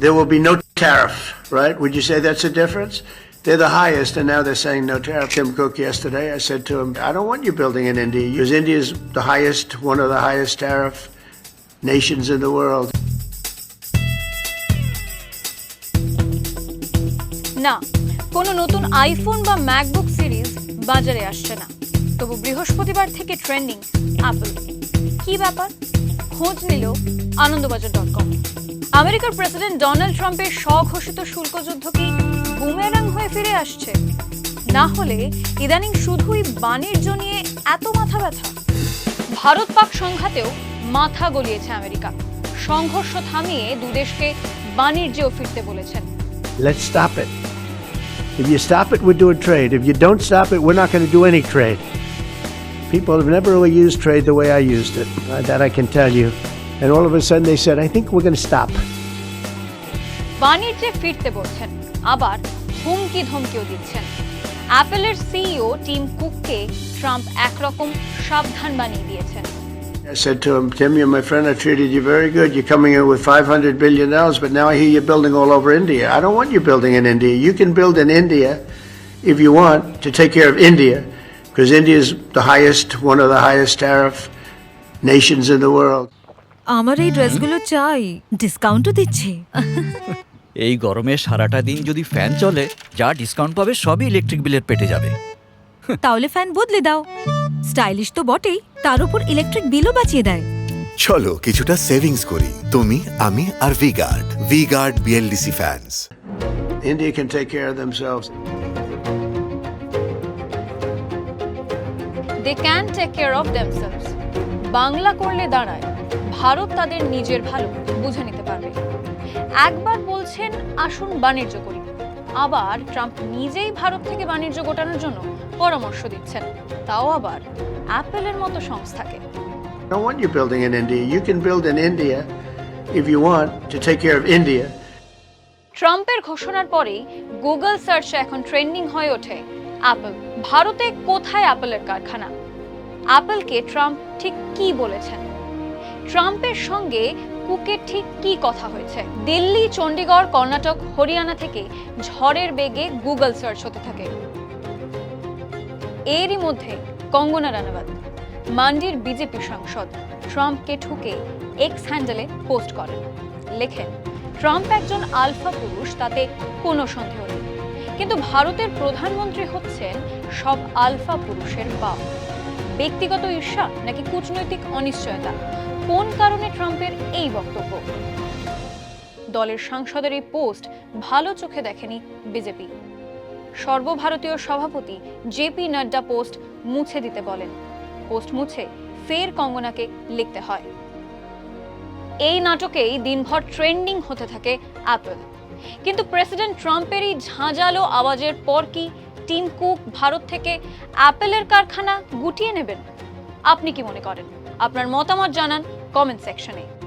there will be no tariff, right? Would you say that's a difference? They're the highest, and now they're saying no tariff. Tim Cook yesterday, I said to him, I don't want you building in India because India is the highest, one of the highest tariff nations in the world. না কোনো নতুন iPhone বা MacBook series বাজারে আসছে না তবু বৃহস্পতিবার থেকে ট্রেন্ডিং অ্যাপল কি ব্যাপার খোঁজ নিল আনন্দবাজার ডট কম আমেরিকার প্রেসিডেন্ট ডোনাল্ড ট্রাম্পের স্বঘোষিত শুল্ক যুদ্ধ কি বুমেরাং হয়ে ফিরে আসছে না হলে ইদানিং শুধুই বাণিজ্য নিয়ে এত মাথা ব্যথা ভারত পাক সংঘাতেও মাথা গলিয়েছে আমেরিকা সংঘর্ষ থামিয়ে দুদেশকে বাণিজ্যেও ফিরতে বলেছেন Let's stop it. If you stop it, we're doing trade. If you don't stop it, we're not going to do any trade. People have never really used trade the way I used it. Uh, that I can tell you. And all of a sudden they said, I think we're going to stop. বাণিজ্যে ফিরতে বলছেন আবার হুমকি ধমকিও দিচ্ছেন অ্যাপেলের CEO Tim কুককে Trump একরকম সাবধান বানিয়ে দিয়েছেন I said to him, Tim, you're my friend. I treated you very good. You're coming in with $500 billion, but now I hear you're building all over India. I don't want you building in India. You can build in India if you want to take care of India, because India is the highest, one of the highest tariff nations in the world. আমার এই ড্রেসগুলো চাই। ডিসকাউন্টও দিচ্ছে। এই গরমে সারাটা দিন যদি ফ্যান চলে যা ডিসকাউন্ট পাবে সবই ইলেকট্রিক বিলের পেটে যাবে। তাহলে ফ্যান বদলে দাও। স্টাইলিশ তো বটেই তার উপর ইলেকট্রিক বিলও বাঁচিয়ে দেয়। চলো কিছুটা সেভিংস করি তুমি আমি আর V guard V guard BLDC fans India can take care of themselves. They can take care of themselves Bangla করলে দাঁড়ায়। ভারত তাদের নিজের ভালো বুঝে নিতে পারবে। একবার বলছেন আসুন বাণিজ্য করি। আবার ট্রাম্প নিজেই ভারত থেকে বাণিজ্য গোটানোর জন্য পরামর্শ দিচ্ছেন। তাও আবার অ্যাপেলের মতো সংস্থাকে। I want you building in India. You can build in India if you want to take care of India. ট্রাম্পের ঘোষণার পরেই গুগল সার্চে এখন ট্রেন্ডিং হয়ে ওঠে অ্যাপল। ভারতে কোথায় অ্যাপলের কারখানা? অ্যাপলকে ট্রাম্প ঠিক কি বলেছেন? ট্রাম্পের সঙ্গে কুকের ঠিক কি কথা হয়েছে? দিল্লি, চণ্ডীগড়, কর্ণাটক, হরিয়ানা থেকে ঝড়ের বেগে গুগল সার্চ হতে থাকে। এরই মধ্যে কঙ্গনা রানাবত, মান্ডির বিজেপি সাংসদ, ট্রাম্পকে ঠুকে এক্স হ্যান্ডেলে পোস্ট করেন। লেখেন, ট্রাম্প একজন আলফা পুরুষ, তাতে কোনো সন্দেহ নেই। কিন্তু ভারতের প্রধানমন্ত্রী হচ্ছেন সব আলফা পুরুষের বাপ। ব্যক্তিগত ঈর্ষা নাকি কূটনৈতিক অনিশ্চয়তা? কোন কারণে ট্রাম্পের এই বক্তব্য? দলের সাংসদের এই পোস্ট ভালো চোখে দেখেনি বিজেপি। সর্বভারতীয় সভাপতি জেপি নাড্ডা পোস্ট মুছে দিতে বলেন। পোস্ট মুছে ফের কঙ্গনাকে লিখতে হয়। এই নাটকেই দিনভর ট্রেন্ডিং হতে থাকে অ্যাপল। কিন্তু প্রেসিডেন্ট ট্রাম্পের এই ঝাঁঝালো আওয়াজের পর কি টিম কুক ভারত থেকে অ্যাপেলের কারখানা গুটিয়ে নেবেন? আপনি কি মনে করেন? আপনার মতামত জানান কমেন্ট সেকশনে